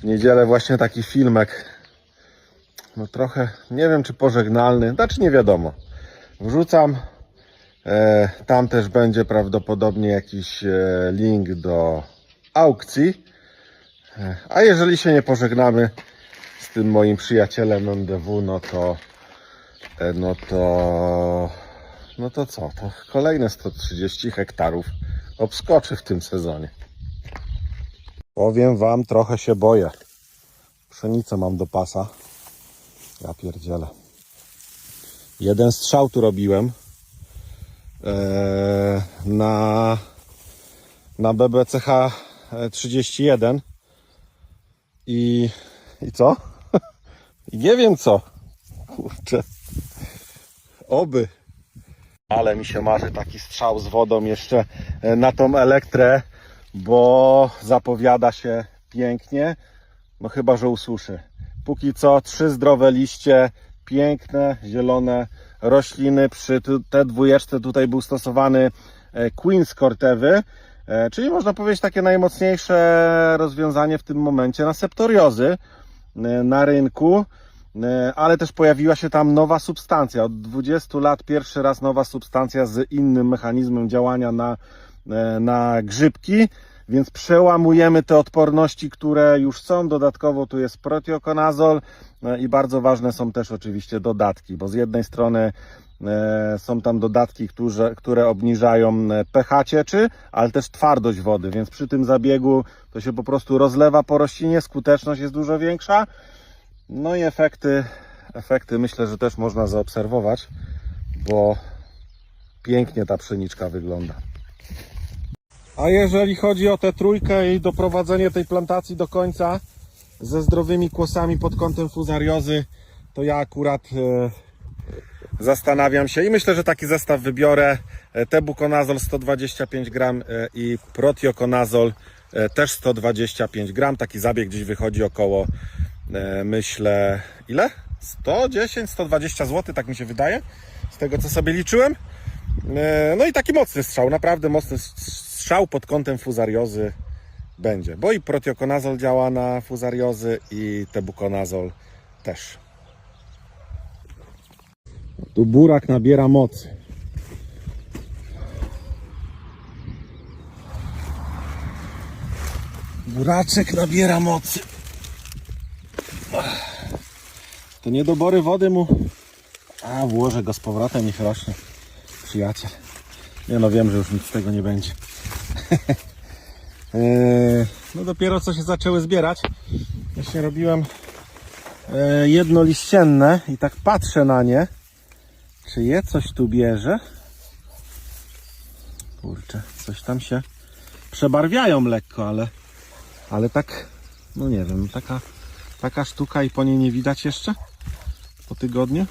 w niedzielę właśnie taki filmek. No trochę, nie wiem czy pożegnalny, znaczy nie wiadomo. Wrzucam. E, tam też będzie prawdopodobnie jakiś e, link do aukcji. E, a jeżeli się nie pożegnamy z tym moim przyjacielem MDW, no to no to no to co? To kolejne 130 hektarów obskoczy w tym sezonie. Powiem wam, trochę się boję. Pszenicę mam do pasa. Ja pierdzielę. Jeden strzał tu robiłem e, na, na BBCH 31 i, i co? Nie wiem co. Kurczę. Oby. Ale mi się marzy taki strzał z wodą jeszcze e, na tą elektrę, bo zapowiada się pięknie. No chyba, że usłyszy. Póki co trzy zdrowe liście, piękne, zielone rośliny. Przy te dwójeczce tutaj był stosowany e, Queen's Cortewy, e, czyli można powiedzieć takie najmocniejsze rozwiązanie w tym momencie na septoriozy e, na rynku. Ale też pojawiła się tam nowa substancja. Od 20 lat pierwszy raz nowa substancja z innym mechanizmem działania na, na grzybki, więc przełamujemy te odporności, które już są. Dodatkowo tu jest protiokonazol e, i bardzo ważne są też oczywiście dodatki, bo z jednej strony e, są tam dodatki, które, które obniżają e, pH cieczy, ale też twardość wody, więc przy tym zabiegu to się po prostu rozlewa po roślinie, skuteczność jest dużo większa. No i efekty, efekty myślę, że też można zaobserwować, bo pięknie ta pszeniczka wygląda. A jeżeli chodzi o tę trójkę i doprowadzenie tej plantacji do końca ze zdrowymi kłosami pod kątem fuzariozy, to ja akurat e, zastanawiam się i myślę, że taki zestaw wybiorę. E, Tebuconazol 125 gram e, i Protioconazol e, też 125 gram. Taki zabieg gdzieś wychodzi około, e, myślę, ile? 110, 120 zł, tak mi się wydaje, z tego co sobie liczyłem. E, No i taki mocny strzał, naprawdę mocny strzał pod kątem fuzariozy będzie, bo i protiokonazol działa na fuzariozy i tebukonazol też. Tu burak nabiera mocy. Buraczek nabiera mocy. Te niedobory wody mu... A, włożę go z powrotem, niech rośnie. Przyjaciel. Nie no, wiem, że już nic z tego nie będzie. Eee, no dopiero co się zaczęły zbierać. Właśnie robiłem e, jednoliścienne i tak patrzę na nie. Czy je coś tu bierze? Kurczę, coś tam się przebarwiają lekko, ale, ale tak, no nie wiem, taka, taka sztuka i po niej nie widać jeszcze po tygodniu.